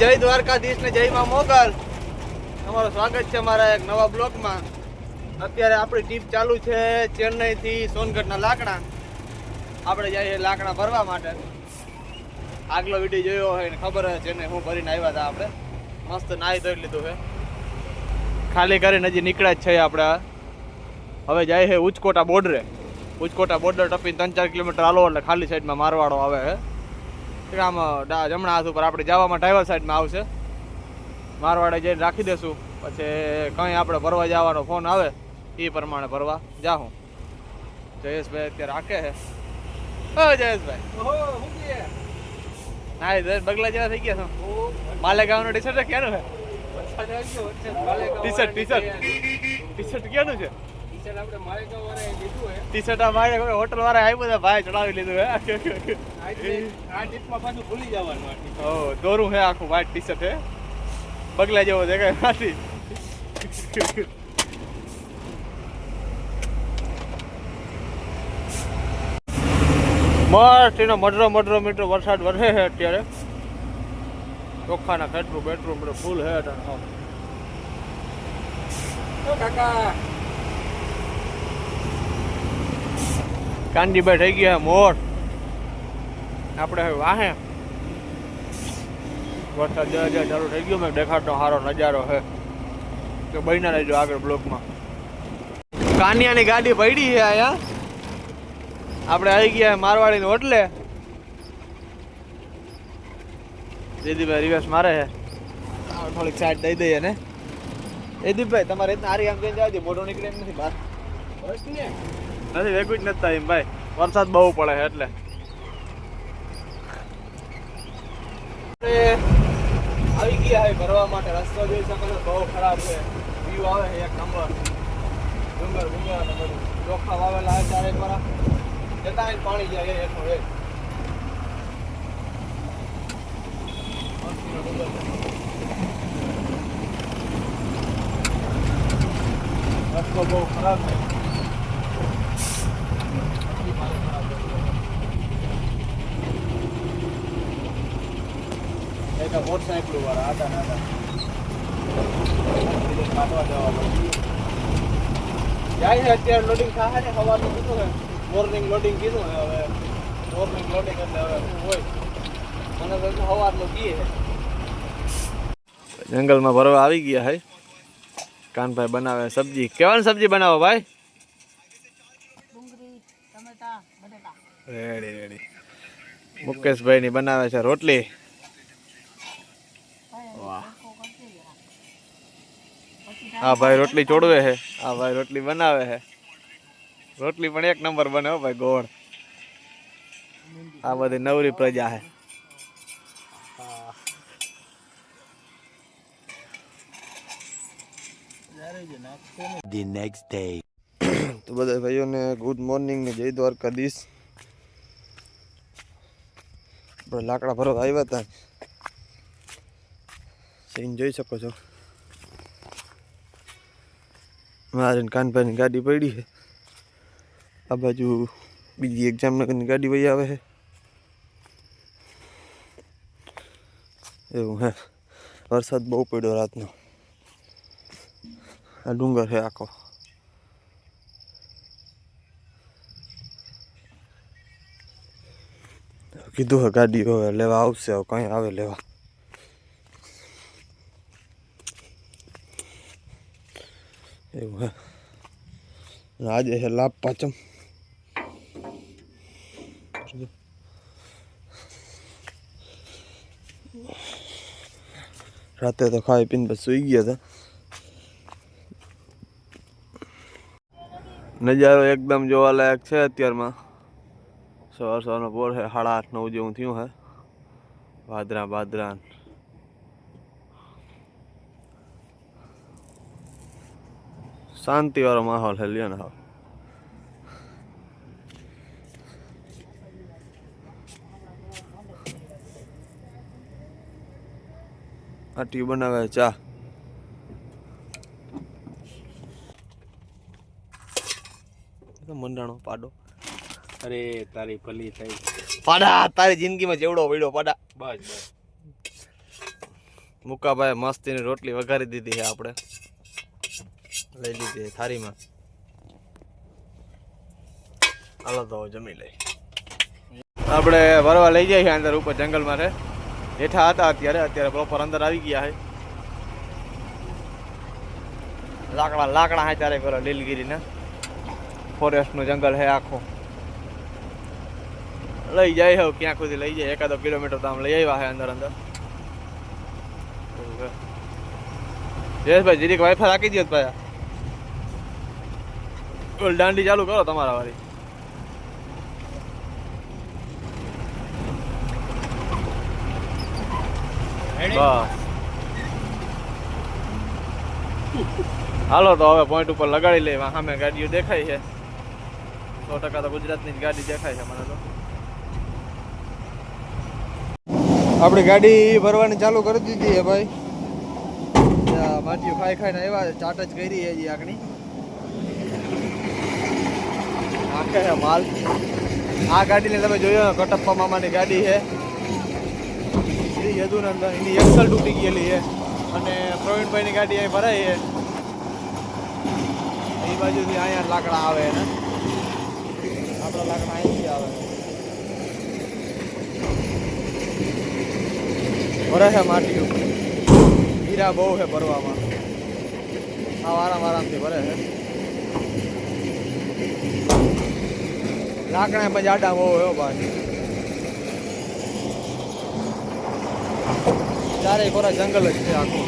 જય દ્વારકાધીશ ને જય માં મોગલ. તમારું સ્વાગત છે મારા એક નવા બ્લોગમાં. અત્યારે આપણી ટીપ ચાલુ છે ચેન્નઈ થી સોનગઢના લાકડા. આપણે જઈએ લાકડા ભરવા માટે. આગલો વીડિયો જોયો હોય ને ખબર હોય ચેન્નઈ હું ભરીને આવ્યા હતા આપણે. મસ્ત નાહી ધોઈ લીધું છે. ખાલી કરીને હજી નીકળ્યા જ છે આપણે. હવે જાય છે ઉચકોટા બોર્ડરે. ઉચકોટા બોર્ડર ટપીને ત્રણ ચાર કિલોમીટર હાલો એટલે ખાલી સાઈડમાં મારવાડો આવે છે. આમ જમણા હાથ ઉપર આપણે જવામાં ડ્રાઈવર સાઈડમાં આવશે. મારવાડે જઈને રાખી દેશું. પછી કંઈ આપણે ભરવા જવાનો ફોન આવે એ પ્રમાણે ભરવા જાઉં જયેશભાઈ અત્યારે રાખે છે. ઓ જયેશભાઈ. ના એ બગલા જેવા થઈ ગયા છો. માલેગાંવનો ટી શર્ટ ક્યાંનું છે? T shirt T shirt T shirt ક્યાંનું છે? ટી શર્ટ આ મારે હોટલ વાળા આવી બધા ભાઈ ચડાવી લીધું હે. દોરું હે આખું વ્હાઈટ ટી શર્ટ હે. બગલા જેવો દેખાય નથી મસ્ત એનો મડરો મડરો મીટર વરસાદ વરસે છે અત્યારે. ચોખાના ખેતરું બેટરું બધું ફૂલ હે અટાણે હાવ. થઈ ગયા મોટ મોર. આપણે હવે વાહે. વરસાદ જરા જરા ચાલુ થઈ ગયો મેં દેખાડતો સારો નજારો છે. તો બહીના રહેજો આગળ બ્લોકમાં કાનિયાની ગાડી પડી છે અહીંયા. આપણે આવી ગયા મારવાડીની હોટલે. દીદીભાઈ રિવર્સ મારે છે. થોડીક સાઈડ દઈ દઈએ ને. જયદીપભાઈ તમારે રીતના આરી આમ જઈને જાય મોટો નીકળે એમ નથી બહાર. નથી વેગું જ નથી એમ ભાઈ. વરસાદ બહુ પડે છે એટલે. આવી ગયા હે ભરવા માટે. રસ્તો જોઈ શકો છો, બહુ ખરાબ છે. વ્યૂ આવે છે એક નંબર ડુંગર ડુંગર અને બધું. ચોખા વાવેલા હે ચારે પર. જતા પાણી જાય એ એટલું એક. રસ્તો બહુ ખરાબ છે. વાળા કાઢવા જવા જાય છે અત્યારે લોડિંગ થાય ને સવારનું કીધું ને મોર્નિંગ લોડિંગ કીધું ને હવે. મોર્નિંગ લોડિંગ એટલે હવે હોય? મને તો સવારનું કીએ જંગલમાં ભરવા આવી ગયા હે. કાનભાઈ બનાવે સબ્જી. કેવાની સબ્જી બનાવો ભાઈ? ડુંગળી રેડી રેડી મુકેશભાઈ ની બનાવે છે રોટલી વાહ આ ભાઈ રોટલી ચોડવે છે આ ભાઈ રોટલી બનાવે છે રોટલી પણ એક નંબર બને હો ભાઈ ગોળ. આ બધી નવરી પ્રજા છે the next day. તો બધા ભાઈઓને ગુડ મોર્નિંગ ને જય દ્વારકાધીશ. આપણે લાકડા ભરવા આવ્યા હતા સીન જોઈ શકો છો. મારે કાનભાઈની ગાડી પડી છે. આ બાજુ બીજી એક જામનગરની ગાડી વહી આવે છે. એવું હે. વરસાદ બહુ પડ્યો રાતનો. આ ડુંગર છે આખો. કીધું હવે ગાડી હવે લેવા આવશે, હવે કઈ આવે લેવા. એવું હે. આજે છે લાભ પાચમ. રાતે તો ખાઈ પીને પછી સુઈ ગયા હતા. નજારો એકદમ જોવાલાયક છે અત્યારમાં. સવાર સવારનો પોર છે, સાડા આઠ, નવ જેવું થયું હે. ભાદરા ભાદરા શાંતિ વાળો માહોલ છે લ્યો ને હવે. આટી બનાવે ચા. તો મંડાણો પાડો. અરે તારી ભલી થઈ. પાડા તારી જિંદગીમાં જેવડો વડ્યો પાડા. બસ બસ. મુકાભાઈ મસ્તીની રોટલી વઘારી દીધી છે આપણે. લઈ લીધી છે થાળીમાં હાલો તો જમી લઈ આપણે વરવા લઈ જઈએ અંદર ઉપર જંગલમાં રે હેઠા હતા અત્યારે અત્યારે પ્રોપર અંદર આવી ગયા છે. લાકડા લાકડા હે ત્યારે પેલા લીલગીરીના. ફોરેસ્ટનું જંગલ છે આખું. લઈ જાય હવે ક્યાં સુધી લઈ જાય. એકાદો કિલોમીટર તો આમ લઈ આવ્યા છે અંદર અંદર. છે. જયેશભાઈ, જીરીક વાઈફાઈ રાખી દો ભાઈ ઓલ દાંડી ચાલુ કરો તમારા વાળી. હાલો તો હવે પોઈન્ટ ઉપર લગાડી લઈએ. સામે ગાડીઓ દેખાય છે. સો ટકા તો ગુજરાતની જ ગાડી દેખાય છે મને તો. આપણી ગાડી ભરવાની ચાલુ કરી દીધી છે ભાઈ. માટીઓ ખાઈ ખાઈને આવ્યા ચાટ જ કરી છે હજી નાખે છે માલ? આ ગાડીને તમે જોયો ને, કટપ્પા મામાની ગાડી છે. શ્રી યદુનંદન એની એક્સલ તૂટી ગયેલી છે. અને પ્રવીણભાઈની ગાડી અહીં ભરાઈ છે. એ બાજુથી અહીંયા લાકડા આવે ને. આપણા લાકડા અહીંથી આવે. ભરે છે માટીઓ. હીરા બહુ છે ભરવામાં. આ આરામ આરામથી ભરે છે. લાકડા પછી આડા બહુ હો ભાઈ ચારે ખોરા જંગલ જ છે આખું.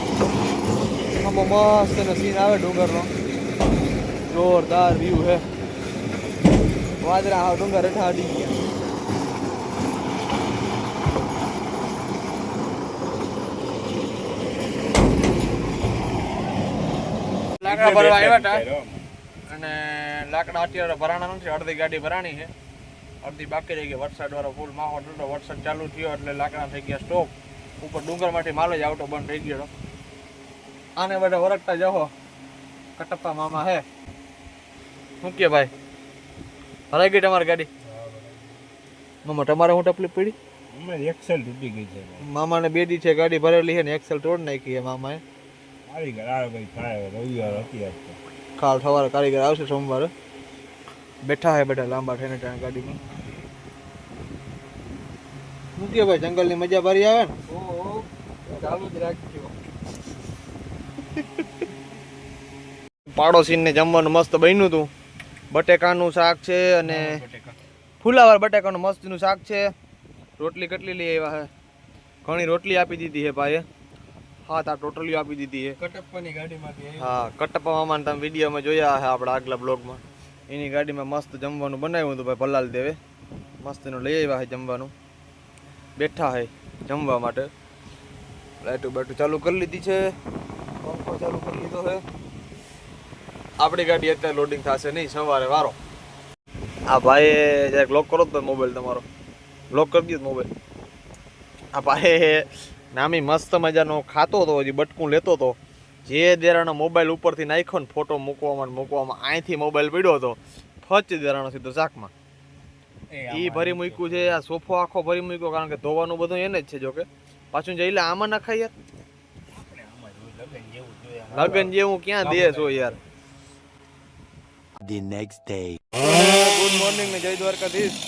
આમાં મસ્ત એનો સીન આવે ડુંગરનો. જોરદાર વ્યૂ હે. વાદરા હા ડુંગર હેઠા અડી ગયા. લાકડા ભરવા આવ્યા હતા. અને લાકડા અત્યારે ભરાણા નથી અડધી ગાડી ભરાણી છે. અડધી બાકી રહી ગઈ વરસાદ વાળો ફૂલ માહોલ હતો વરસાદ ચાલુ થયો એટલે લાકડા થઈ ગયા સ્ટોપ ઉપર ડુંગરમાંથી માલ જ આવતો બંધ થઈ ગયો આને બધા વરખતા જાઓ કટપ્પા મામા હે. શું કે ભાઈ? ભરાઈ ગઈ તમારી ગાડી? મામા તમારે હું તકલીફ પડી? અમે એક્સેલ તૂટી ગઈ છે મામાને બે દી છે ગાડી ભરેલી છે ને એક્સેલ તોડ નાખી છે મામાએ. કારીગર આવે ભાઈ થાય રવિવાર હતી કાલ સવારે કારીગર આવશે સોમવારે. બેઠા હે બેઠા લાંબા થઈને ત્યાં ગાડીમાં. શું કે ભાઈ જંગલની મજા ભરી આવે ને? ચાલુ જ રાખજો. પાડોશીને જમવાનું મસ્ત બન્યું હતું બટેકાનું શાક છે અને ફુલાવર બટેકાનું મસ્તનું શાક છે. રોટલી કેટલી લઈ આવ્યા હે? ઘણી રોટલી આપી દીધી હે ભાઈએ. હા તા ટોટલી આપી દીધી હે. કટપ્પાની ગાડીમાંથી હા કટપ્પા મામાને તમે વિડીયોમાં જોયા હે આપણા આગલા બ્લોગમાં એની ગાડીમાં મસ્ત જમવાનું બનાવ્યું હતું ભાઈ પલાલ દેવે મસ્ત એનું લઈ આવ્યા છે જમવાનું. બેઠા છે જમવા માટે. લાઈટું બાઈટું ચાલુ કરી લીધી છે. પંખો ચાલુ કરી લીધો છે. આપણી ગાડી અત્યારે લોડિંગ થશે નહીં, સવારે વારો. આ ભાઈએ જરાક લોક કરો તો મોબાઈલ તમારો. લોક કરી દીધો મોબાઈલ આ ભાઈએ નામી મસ્ત મજાનો ખાતો હતો, હજી બટકું લેતો હતો. જે દેરાનો મોબાઈલ ઉપરથી નાખ્યો ને ફોટો મૂકવામાં મૂકવામાં અહીંથી મોબાઈલ પડ્યો હતો ફચ દેરાનો સીધો શાકમાં એ ભરી મૂક્યું છે. આ સોફો આખો ભરી મૂક્યો કારણ કે ધોવાનું બધું એને જ છે જોકે. પાછું જઈ લે આમાં નખાય યાર. લગન જેવું ક્યાં દે છો યાર. The next day good morning ને જય દ્વારકાધીશ.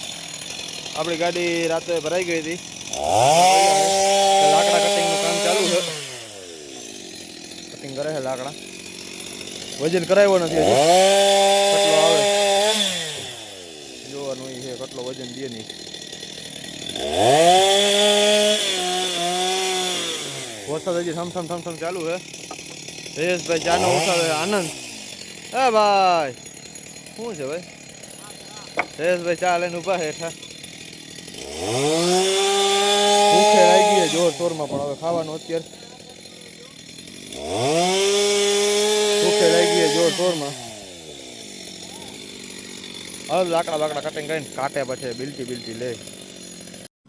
આપણી ગાડી રાતે ભરાઈ ગઈ હતી. લાકડા કટિંગનું કામ ચાલુ છે. કરે છે લાકડા. વજન કરાવ્યો નથી જોવાનું છે કેટલો વજન દે નહીં. વરસાદ હજી થમથમ થમ થમ થમ ચાલુ છે. રેશભાઈ ચાનો વરસાદ આનંદ. હે ભાઈ, શું છે ભાઈ? રેશભાઈ ચા લઈને ઊભા છે હેઠા. ભૂખે લાગી જોર શોરમાં પણ. હવે ખાવાનું અત્યારે. છે જોર શોરમાં. હવે લાકડા બાકડા કટિંગ કરીને કાટે પછી બિલટી બિલટી લે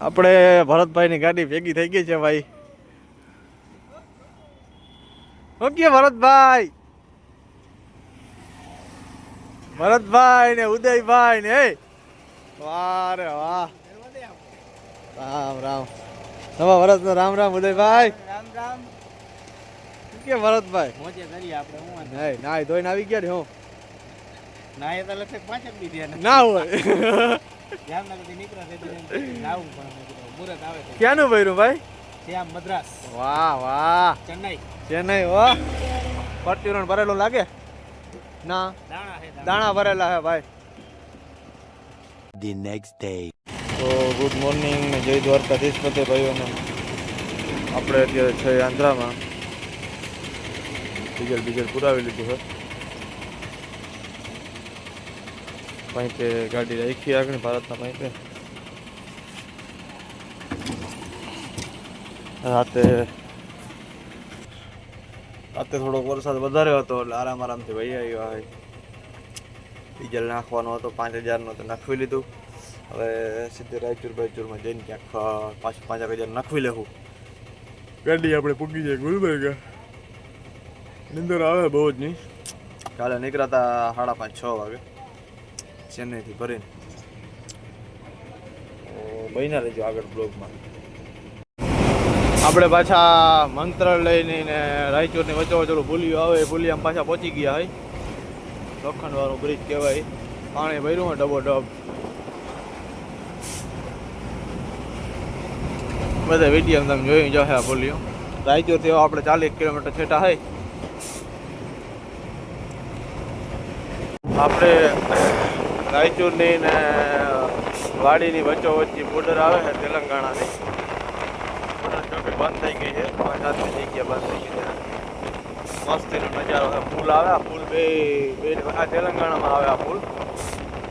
આપણે ભરતભાઈની ગાડી ભેગી થઈ ગઈ છે ભાઈ. ઓકે ભરતભાઈ. ભરતભાઈ ને ઉદયભાઈ ને વાહ વાહ. રામ રામ. નવા વર્ષ રામ રામ ઉદયભાઈ. રામ રામ. ઓકે ભરતભાઈ? મોજે કરી આપણે હું. નહીં ના ધોઈને આવી ગયા ને હું. ના એ તો લગભગ પાંચ જ થયા ના હોય. જામનગરથી નીકળે છે લાવું પણ મુરત આવે છે. ક્યાંનું ભર્યું ભાઈ? શ્યામ મદ્રાસ. વાહ વાહ. ચેન્નઈ. ચેન્નઈ વાહ પરચુરણ ભરેલું લાગે? ના. દાણા ભરેલા હે ભાઈ. ધી નેક્સ્ટ ડે તો ગુડ મોર્નિંગ જય દ્વારકાધીશ બધે ભાઈઓને. આપણે અત્યારે છે આંધ્રામાં. ડીઝલ ડીઝલ પુરાવી લીધું છે પાઇપે ગાડી રાખી આગળ ભારતના પાઇપે રાતે રાતે થોડોક વરસાદ વધારે હતો એટલે આરામ આરામથી વહી આવ્યો હોય ડીઝલ નાખવાનો હતો પાંચ હજારનો તો નાખવી લીધું. હવે સીધે રાયચુર બાયચુરમાં જઈને ક્યાંક અ, પાછું પાંચ હજાર નાખવી લેવું ગાડી આપણે પૂકી જાય ગુલબર્ગા નિંદર આવે બહુ જ નહીં. કાલે નીકળ્યા હતા સાડા પાંચ છ વાગે. ચેન્નઈથી ભરીને બહીના રહેજો આગળ બ્લોગમાં. આપણે પાછા મંત્રાલયની ને રાયચોરની વચ્ચે વચ્ચે ભૂલિયું આવે એ ભૂલિયામાં પાછા પહોંચી ગયા હોય લોખંડવાળું બ્રિજ કહેવાય. પાણી ભર્યું હોય ડબો ડબ. બધા વીડિયો તમે જોઈ જશે આ ભૂલ્યું. રાયચુરથી આપણે ચાલીસ કિલોમીટર છેટા હોય આપણે રાયચુરની ને વાડીની વચ્ચો વચ્ચે બોર્ડર આવે છે તેલંગાણાની. બોર્ડર ચોકે બંધ થઈ ગઈ છે, પાંચ સાતની જગ્યા બંધ થઈ ગઈ છે. મસ્તીનો નજારો છે. પુલ આવે, આ પુલ બે બે, આ તેલંગાણામાં આવે આ પુલ.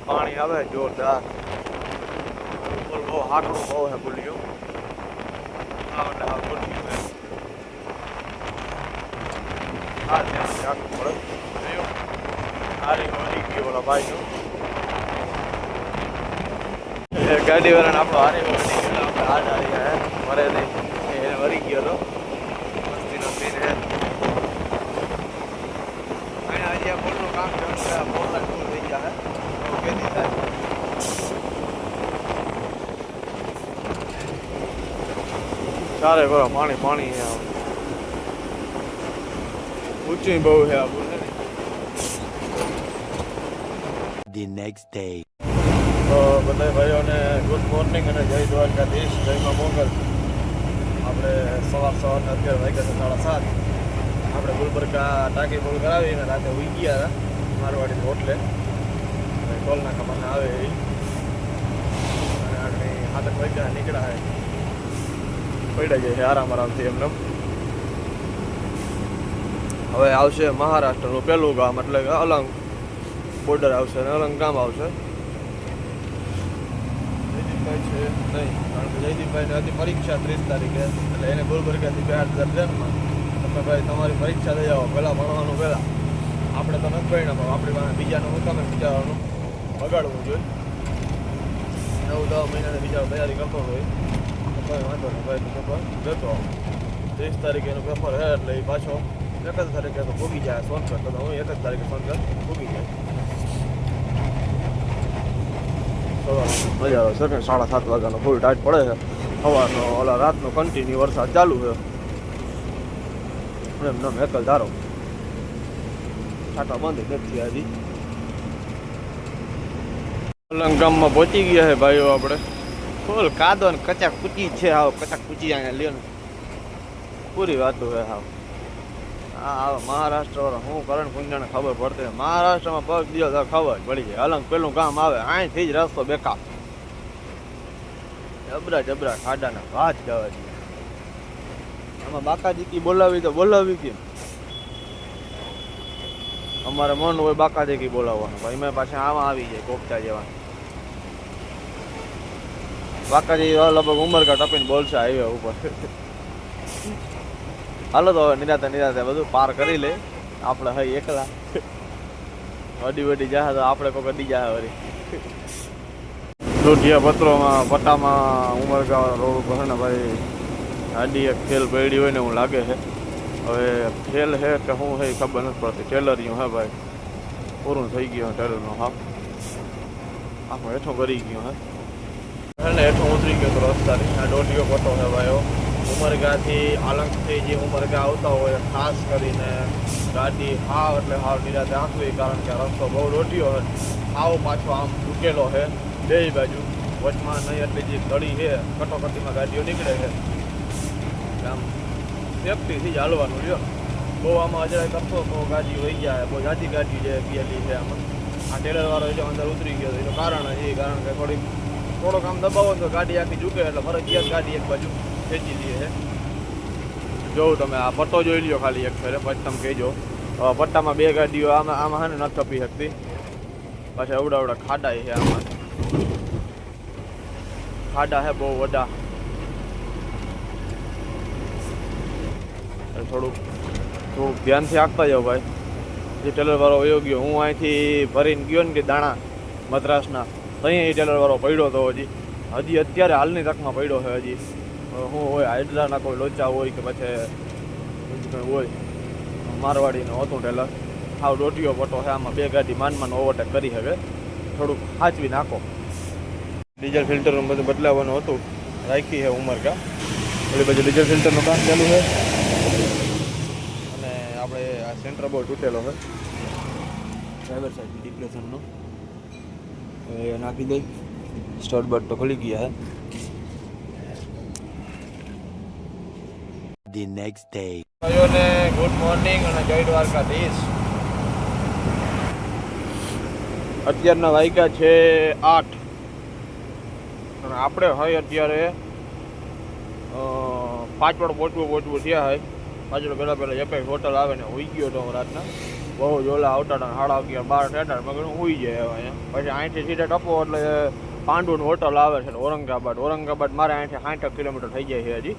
પાણી આવે, જોરદાર. પુલ બહુ હાકડું બહુ છે પુલિયો. આ એટલે આ પુલિયો આ ત્યાં પડે. જોયું વળી ગયો ઓલા ભાઈનું ગાડી વાળાને આપણો હારી વળી ગયો. આપણે હાથ હારી ગયા મરે નહીં. એને વળી ગયો તો. મસ્તીનો સીન હે. અહીંયા આજે આ બોલનું કામ ચાલુ છે. આ બોલ ટૂલ થઈ ગયા હે. ઓકે નહીં થાય. ચારે કરો પાણી પાણી ઊંચું. બહુ છે આ પુલ હે ને The next day. તો બધા ભાઈઓને ગુડ મોર્નિંગ અને જય દ્વારકાધીશ, જય મા મોગલ. આપણે સવાર સવારના અત્યારે વાગ્યા સાડા સાત. આપણે ગુલબર્ગા ટાંકી ફૂલ કરાવીને રાતે ઉઈ ગયા હતા મારવાડી હોટલે. અને કમાના આવે એ અને આગળ હાથક વાગ્યા નીકળ્યા પડ્યા જાય છે આરામ આરામથી એમને. હવે આવશે મહારાષ્ટ્રનું પહેલું ગામ, એટલે અલંગ. બોર્ડર આવશે અને અલંગકામ આવશે. જયદીપભાઈ છે નહીં, કારણ કે જયદીપભાઈને હતી પરીક્ષા ત્રીસ તારીખે, એટલે એને ગુલબર્ગાથી બે હજાર ત્રણમાં તમે ભાઈ, તમારી પરીક્ષા લઈ આવો, પહેલાં ભણવાનું પહેલાં. આપણે તો ભણ્યા આપણી પાસે બીજાનું તમે વિચારવાનું, બગાડવું જોઈએ. નવ દસ મહિનાની બીજા તૈયારી કરતો હોય કોઈ વાંધો નહીં, ભાઈ પેપર જતો ત્રીસ તારીખે એનું પેપર હે, એટલે પાછો એક જ તારીખે તો ભૂગી જાય, સોનગઢ, તો હું એક જ તારીખે ભોગી જાય સવારનો મજા આવે છે સાડા સાત વાગ્યાનો ફૂલ ટાઈટ પડે છે. સવારનો ઓલા રાતનો કન્ટિન્યુ વરસાદ ચાલુ છે. એમ નામ એકલ ધારો. છાટા બંધ નથી હજી. પલંગ ગામમાં પહોંચી ગયા છે ભાઈઓ આપણે. ફૂલ કાદો ને કચાક કૂચી છે હાવ. કચાક કૂચી અહીંયા લે પૂરી વાતો છે હાવ. હા મહારાષ્ટ્ર વાળા કરણ કરે કુંજાને ખબર પડતી મહારાષ્ટ્રમાં પગ દિયો તો ખબર પડી જાય અલંગ પેલું ગામ આવે, અહીંથી જ રસ્તો બેકાર જબરા જબરા ખાડાના ભાત જવા દે. આમાં બાકાજી કી બોલાવી તો બોલાવી કેમ અમારે મન હોય બાકાજી કી બોલાવવાનું. ભાઈ, મેં પાછા આમાં આવી જાય, કોકતા જેવા. બાકાજી લગભગ ઉમરકા ટપીને બોલશે હાઈવે ઉપર. હાલો તો નિરાતે નિરાતે બધું પાર કરી લે. આપણે હઈ એકલા. વડી વડી જા તો આપણે કોઈ અડી જાય વળી દોઢિયા પત્રોમાં પટ્ટામાં ઉમરગાંવ રોડ ઉપર ને ભાઈ ગાડી એક ખેલ પડી હોય ને એવું લાગે છે. હવે ખેલ હે કે શું હે ખબર નથી પડતી. ટેલરિયું હે ભાઈ. પૂરું થઈ ગયું ટેલરનો, હા. આપણે હેઠો કરી ગયો હે ને હેઠો ઉતરી ગયો તો રસ્તાની. આ દોઢિયો પટો છે ભાઈ ઉમરગાથી આલંગથી જે ઉમરગા આવતા હોય, ખાસ કરીને ગાડી હાવ એટલે હાવ નિરાતે આંકવી કારણ કે રસ્તો બહુ રોટ્યો હોય હાવ પાછો આમ ઉકેલો છે. બે બાજુ. વચમાં નહીં એટલી જે ગળી છે, કટોકટીમાં ગાડીઓ નીકળે છે. આમ સેફટીથી જ હાલવાનું રહ્યો. બહુ આમાં અજરાય કરશો તો ગાડી વહી જાય. બહુ જાજી ગાડી જે ગયેલી છે આમાં. આ ટેલરવાળો જો અંદર ઉતરી ગયો એનું કારણ એ, કારણ કે થોડીક થોડોક આમ દબાવો તો ગાડી આખી ઝૂકે એટલે ફરજિયાત ગાડી એક બાજુ. ખેંચી લઈએ. જોઉં તમે, આ પટ્ટો જોઈ લ્યો ખાલી એક ફેરે, પછી તમે કહેજો. પટ્ટામાં બે ગાડીઓ, આમાં આમાં હે ને, નથી થપી શકતી. પાછા અવડા અવડા ખાડા છે આમાં. ખાડા છે બહુ વડા થોડુંક થોડુંક ધ્યાનથી આંકતા જાઓ ભાઈ. જે ટેલરવાળો વયો ગયો, હું અહીંથી ભરીને ગયો ને કે દાણા મદ્રાસના ત્યાં એ ટેલરવાળો પડ્યો હતો હજી. હજી અત્યારે હાલની તકમાં પડ્યો છે હજી. હું હોય હાઇડ્રાના કોઈ લોચા હોય કે પછી કંઈ હોય. મારવાડીનો હતું ટેલર. હાવ ડોટીઓ પટો છે આમાં બે ગાડી માન માન ઓવરટેક કરી શકે થોડુંક સાચવી નાખો. ડીઝલ ફિલ્ટરનું બધું બદલાવવાનું હતું. રાખી છે ઉમરકા એટલે પછી ડીઝલ ફિલ્ટરનું કામ ચાલુ છે અને આપણે આ સેન્ટર બોર્ડ તૂટેલો હોય ડ્રાઈવર સાઈડ ડિપ્રેશનનો. એ નાખી દઈ સ્ટોર બટ તો ખુલી ગયા The next day. ભાઈઓને ગુડ મોર્નિંગ અને જય દ્વારકાધીશ. અત્યારના વાગ્યા છે આઠ. અને આપણે હોય અત્યારે પાછળ પહોંચવું પહોંચવું થયા હોય પાછળ પહેલાં પહેલાં એપેક્સ હોટલ આવે ને હોઈ ગયો હતો રાતના. બહુ જોલા આવતા હતા સાડા અગિયાર, બાર ઠેઠા મગર હોઈ જાય અહીંયા. પછી અહીંથી સીધા ટપો એટલે પાંડુનું હોટલ આવે છે ઔરંગાબાદ. ઔરંગાબાદ મારે અહીંથી સાઠ કિલોમીટર થઈ જાય છે હજી.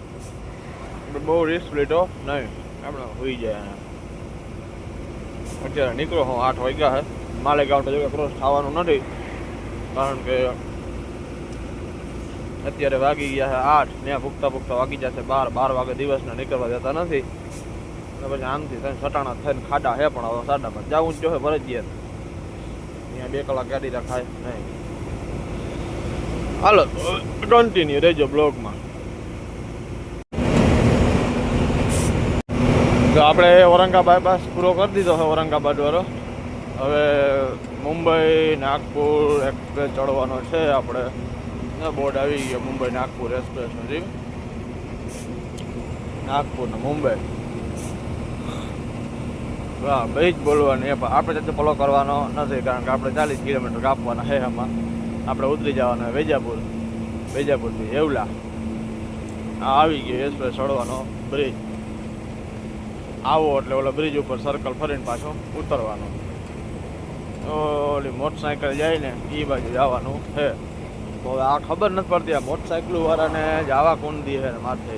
બહુ રિસ્ક લીધો? નહીં. આપણે હોઈ જાય અત્યારે નીકળો હું, આઠ વાગ્યા હે. માલેગાંવ તો જો ક્રોસ થવાનું નથી. કારણ કે અત્યારે વાગી ગયા છે આઠ. ત્યાં ભૂખતા ભૂખતા વાગી જશે બાર બાર વાગે દિવસના નીકળવા જતા નથી. અને પછી આમથી થઈને સટાણા થઈને ખાડા હે પણ હવે સાડા પર જવું જ જોઈએ ફરજિયાત. અહીંયા બે કલાક ગાડી રખાય. નહીં. હાલો કન્ટિન્યુ રહેજો બ્લોગમાં. તો આપણે ઔરંગાબાદ બાયપાસ પૂરો કરી દીધો છે, ઔરંગાબાદ વાળો. હવે મુંબઈ, નાગપુર એક્સપ્રેસ ચડવાનો છે આપણે. બોર્ડ આવી ગયો, મુંબઈ નાગપુર એક્સપ્રેસ નથી નાગપુર ને મુંબઈ. હા ભાઈ જ બોલવાની પણ આપણે તો ફોલો કરવાનો નથી, કારણ કે આપણે ચાલીસ કિલોમીટર કાપવાના છે એમાં. આપણે ઉતરી જવાના વેજાપુર. વેજાપુરથી, એવલા. આ આવી ગયો એક્સપ્રેસ ચડવાનો બ્રિજ આવો એટલે ઓલા બ્રિજ ઉપર સર્કલ ફરીને પાછો ઉતરવાનો. ઓલી મોટરસાયકલ જાય ને એ બાજુ જવાનું છે. તો હવે આ ખબર નથી પડતી, આ મોટરસાયકલ વાળાને જવા કોણ દી છે માથે.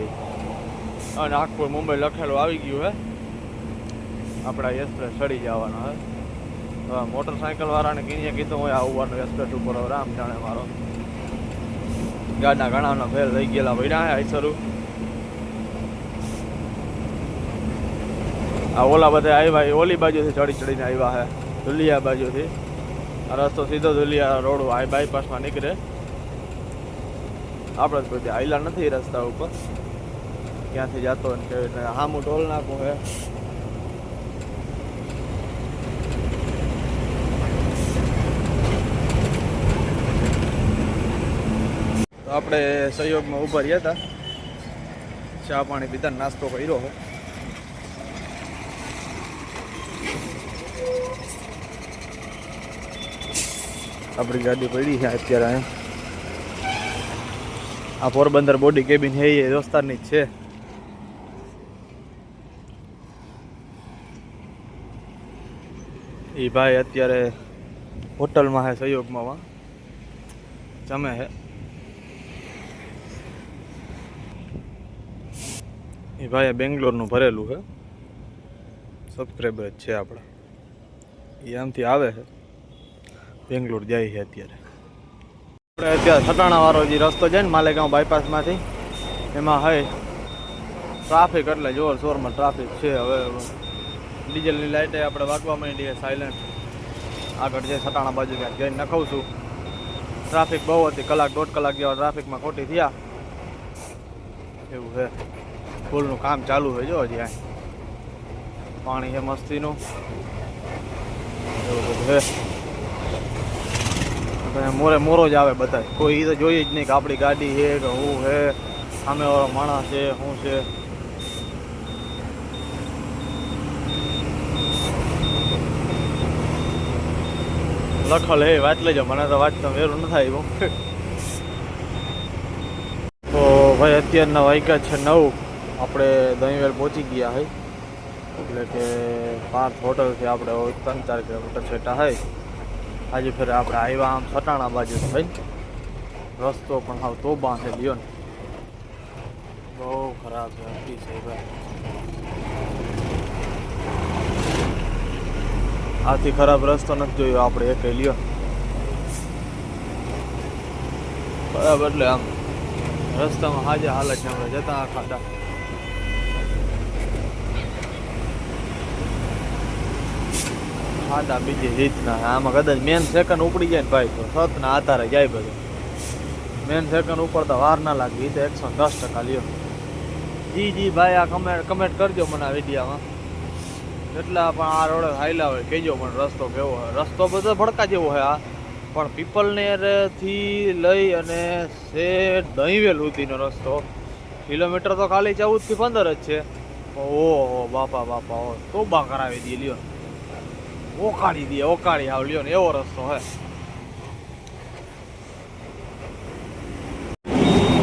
અને આખું મુંબઈ લખેલું આવી ગયું હે આપણા એક્સપ્રેસ ચડી જવાનો હે હવે મોટરસાયકલ વાળાને કીને કીધું હોય આવવાનું એક્સપ્રેસ ઉપર હવે રામ જાણે મારો. ગાડા ઘણાના ફેર થઈ ગયેલા ભર્યા ના આઈસરું આ ઓલા બધા આવ્યા ઓલી બાજુથી ચડી ચડીને આવ્યા છે ધુલિયા બાજુથી. આ રસ્તો સીધો ધુલિયા રોડ બાયપાસમાં નીકળે. આપણે તો કોઈ આવેલા નથી રસ્તા ઉપર. ક્યાંથી જતો ને કેવી રીતે, હામું ટોલ નાખું હે. આપણે સહયોગમાં ઊભા રહ્યા હતા. ચા પાણી પીધા નાસ્તો કર્યો છે આપણી ગાડી પડી છે અત્યારે આ પોરબંદર બોડી કેબિન છે, એ દોસ્તારની જ છે. એ ભાઈ અત્યારે હોટલમાં છે, સહયોગમાં જમે છે. એ ભાઈ બેંગ્લોરનું ભરેલું છે. સબસ્ક્રાઈબર છે આપણા. એ આમથી આવે છે. બેંગ્લોર જાય છે અત્યારે. આપણે અત્યારે સટાણા વાળો જે રસ્તો છે ને માલેગાંવ બાયપાસમાંથી એમાં હે ટ્રાફિક એટલે જોર જોરમાં ટ્રાફિક છે. હવે ડીઝલની લાઇટે આપણે વાગવા માંડી સાયલન્ટ આગળ જે સટાણા બાજુ ક્યાંક જઈને નખાવું છું ટ્રાફિક બહુ હતી, કલાક દોઢ કલાક જેવા ટ્રાફિકમાં ખોટી થયા. એવું છે. પુલનું કામ ચાલુ હોય જો હજી અહીં પાણી છે, મસ્તીનું. એવું બધું છે. મોરે મોરો જ આવે બધા કોઈ ઈ તો જોઈએ જ નહીં કે આપણી ગાડી છે કે હું છે, સામેવાળો માણસ છે શું છે. લખલ હે વાંચ લેજો. મને તો વાંચતા વેરું ન થાય તો ભાઈ, અત્યારના વાગ્યા છે નવ. આપણે દહીંવેલ પહોંચી ગયા હોય એટલે કે પાંચ હોટલથી આપણે ત્રણ ચાર કિલોમીટર છેટા હોય આજે ફેર આપણે આવ્યા આમ સટાણા બાજુ ભાઈ રસ્તો પણ હાવ તો બાંધે લ્યો ને. બહુ ખરાબ છે અતિશય આથી ખરાબ રસ્તો નથી જોયો આપણે એક લ્યો. બરાબર, એટલે આમ રસ્તામાં હાજર હાલત આપણે જતા આ ખાડા બીજી રીતના. આમાં કદાચ મેન સેકન્ડ ઉપડી જાય ને ભાઈ, તો સતના આધારે જાય બધું. મેન સેકન્ડ ઉપડતા વાર ના લાગે એ તો એકસો દસ ટકા લ્યો. જી જી, ભાઈ, આ કમેન્ટ કમેન્ટ કરજો મને આ વિડીયામાં. એટલા પણ આ રોડે હાઈલા હોય, કહેજો મને રસ્તો કેવો હોય. રસ્તો બધો ભડકા જેવો હોય આ. પણ પીપલનેરથી લઈ અને શેઠ દહીંવેલ સુધીનો રસ્તો. કિલોમીટર તો ખાલી ચૌદથી પંદર જ છે. ઓહો, બાપા બાપા ઓ તોબા કરાવી દે, લ્યો. ઓકાળી દે, ઓકાળી આવ લ્યો ને, એવો રસ્તો હે.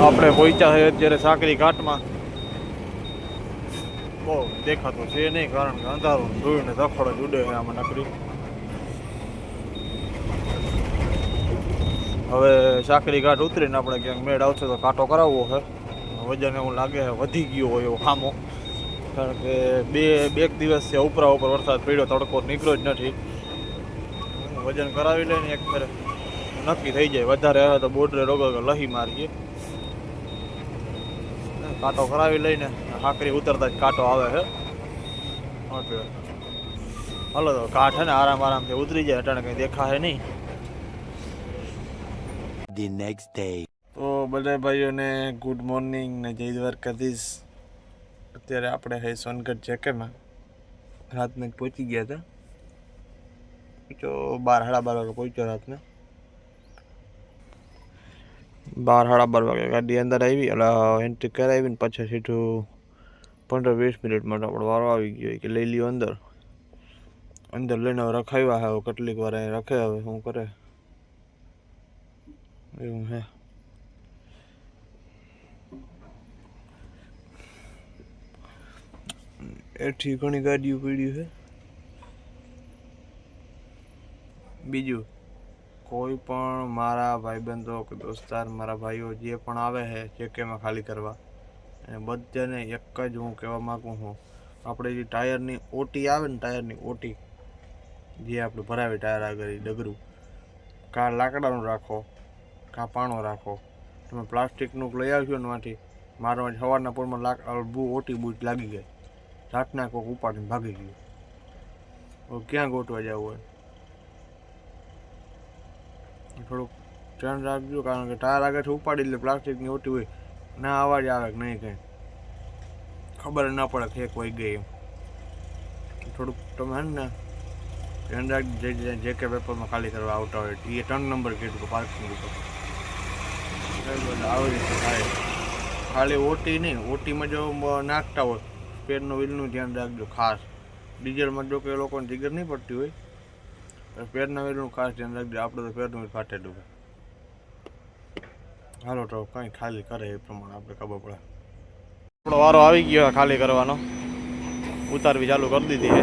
આપણે પહોંચ્યા છે અત્યારે સાકરી ઘાટમાં. બહુ દેખાતું છે નહીં, કારણ કે અંધારું જોયું ને દફડો જ ઉડે છે આમાં નકરી. હવે સાકરી ઘાટ ઉતરીને આપણે ક્યાંક મેળ આવશે તો કાંટો કરાવવો છે. વજન એવું લાગે વધી ગયો હોય એવો ખામો કારણ કે બે બે એક દિવસ છે ઉપરા ઉપર વરસાદ પડ્યો તડકો નીકળ્યો જ નથી. વજન કરાવી લઈને એક ફેર નક્કી થઈ જાય. વધારે આવે તો બોર્ડરે રોગો લહી મારીએ. કાંટો કરાવી લઈને હાકરી ઉતરતા જ કાંટો આવે છે. એટલે હલો તો કાંઠ ને આરામ આરામથી ઉતરી જાય અટાણે કંઈ દેખાશે નહીં. ધી નેક્સ્ટ ડે તો બધા ભાઈઓને ગુડ મોર્નિંગ ને જય દ્વારકાધીશ. અત્યારે આપણે હે સોનગઢ જેકેમાં. રાતને પહોંચી ગયા હતા. પહોંચ્યો બાર, સાડા બાર વાગે પહોંચ્યો રાતને. બાર, સાડા બાર વાગે ગાડી અંદર આવી એટલે એન્ટ્રી કરાવી ને પછી સીધું પંદર, વીસ મિનિટ માટે આપણો વારો આવી ગયો કે લઈ લ્યો અંદર. અંદર લઈને રખાવ્યા હવે કેટલીક વાર અહીં રખે, હવે શું કરે? એવું હે. એથી ઘણી ગાડીઓ પડી છે. બીજું, કોઈ પણ મારા ભાઈબંધો કે દોસ્તાર, મારા ભાઈઓ જે પણ આવે છે ચેકેમાં ખાલી કરવા. અને બધાને એક જ હું કહેવા માગું છું, આપણે જે ટાયરની ઓટી આવે ને ટાયરની ઓટી, જે આપણે ભરાવી ટાયર આગળ ડગરું, કાં લાકડાનું રાખો, કાં પાણો રાખો. તમે પ્લાસ્ટિકનું લઈ આવશો ને માંથી મારો સવારના પોરમાં લાક બૂ ઓટી બૂટ લાગી ગઈ. રાતના કોઈક ઉપાડીને ભાગી ગયું. ક્યાં ગોતવા જવું હોય? થોડુંક ધ્યાન રાખજો, કારણ કે ટાયર આગળથી ઉપાડી એટલે પ્લાસ્ટિકની ઓટી હોય, ના અવાજ આવે કે નહીં કંઈ. ખબર ના પડે કે કોઈ ગઈ એમ. થોડુંક તમે ને ધ્યાન રાખજો, જે જે કે પેપરમાં ખાલી કરવા આવતા હોય એ ત્રણ નંબર કીધું પાર્કિંગ ઉપર. આવી રીતે થાય. ખાલી ઓટી નહીં, ઓટીમાં જો નાખતા હોય સ્પેરનો વ્હીલનું ધ્યાન રાખજો, ખાસ. ડીઝલમાં જો કે એ લોકોને જીગર નહીં પડતી હોય, તો સ્પેરના વ્હીલનું ખાસ ધ્યાન રાખજો. આપણે તો સ્પેરનું વ્હીલ ફાટેલું છે હાલો, તો કંઈ ખાલી કરે એ પ્રમાણે આપણે ખબર પડે. આપણો વારો આવી ગયો ખાલી કરવાનો. ઉતારવી ચાલુ કરી દીધી છે.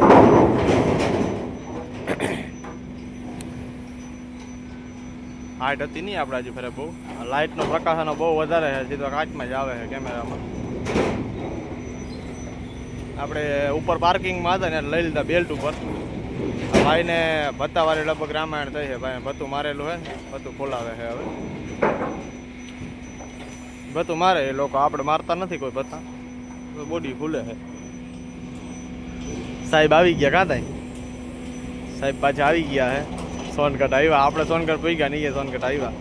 હાઇટ હતી નહીં આપણે હજી ફરે બહુ. લાઇટનો પ્રકાશનો બહુ વધારે છે સીધો કાચમાં જ આવે છે કેમેરામાં. આપણે ઉપર પાર્કિંગમાં હતા ને લઈ લીધા બેલ્ટ ઉપર. ભાઈને ભત્તાવાળી લગભગ રામાયણ થઈ છે ભાઈ. ભત્તું મારેલું છે ને? ભત્તું ખોલાવે છે હવે. ભત્તું મારે એ લોકો. આપણે મારતા નથી કોઈ ભત્તા. બોડી ફૂલે છે. સાહેબ આવી ગયા કાં થાય સાહેબ પાછા આવી ગયા હે સોનગઢ આવ્યા. આપણે સોનગઢ પી ગયા નહીં સોનગઢ આવ્યા.